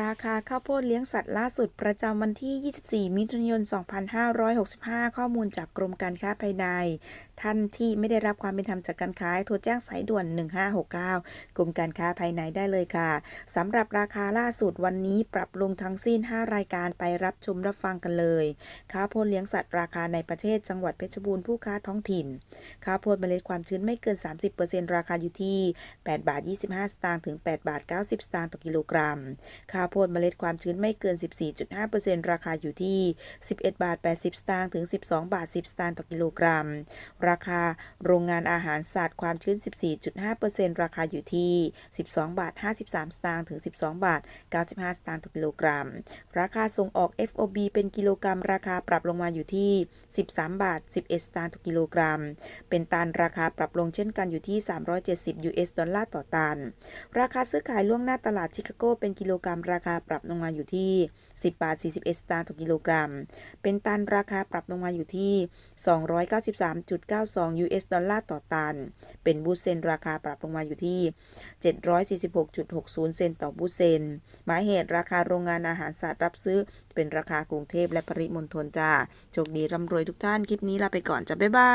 ราคาข้าวโพดเลี้ยงสัตว์ล่าสุดประจำวันที่ 24 มิถุนายน 2565 ข้อมูลจากกรมการค้าภายใน ท่านที่ไม่ได้รับความเป็นธรรมจากการขายโทรแจ้งสายด่วน 1569 กรมการค้าภายในได้เลยค่ะ สำหรับราคาล่าสุดวันนี้ปรับลงทั้งสิ้น 5 รายการไปรับชมรับฟังกันเลย ข้าวโพดเลี้ยงสัตว์ราคาในประเทศจังหวัดเพชรบูรณ์ผู้ค้าท้องถิ่น ข้าวโพดเมล็ดความชื้นไม่เกิน 30%ราคาอยู่ที่ 8 บาท 25 สตางค์ ถึง 8 บาท 90 สตางค์ต่อกิโลกรัมข้าวโพดเมล็ดความชื้นไม่เกิน 14.5%ราคาอยู่ที่ 11 บาท 80 สตางค์ถึง 12 บาท 10 สตางค์ต่อกิโลกรัม ราคาโรงงานอาหารสัตว์ความชื้น 14.5%ราคาอยู่ที่ 12 บาท 53 สตางค์ถึง 12 บาท 95 สตางค์ต่อกิโลกรัม ราคาส่งออก FOB เป็นกิโลกรัม ราคาปรับลงมาอยู่ที่ 13 บาท 11 สตางค์ต่อกิโลกรัม เป็นตันราคาปรับลงเช่นกันอยู่ที่ 370 US ดอลลาร์ต่อตัน ราคาซื้อขายล่วงหน้าตลาดชิคาโกเป็นกิโลกรัมราคาปรับลงมาอยู่ที่ 10 บาท 41 สตางค์ต่อกิโลกรัม เป็นตันราคาปรับลงมาอยู่ที่ 293.92 US ดอลลาร์ต่อตัน เป็นบูเซนราคาปรับลงมาอยู่ที่ 746.60 เซนต์ต่อบูเซนหมายเหตุราคาโรงงานอาหารสัตว์รับซื้อ เป็นราคากรุงเทพและปริมณฑลจ้าโชคดีร่ำรวยทุกท่าน คลิปนี้ลาไปก่อนจ้ะบ๊ายบาย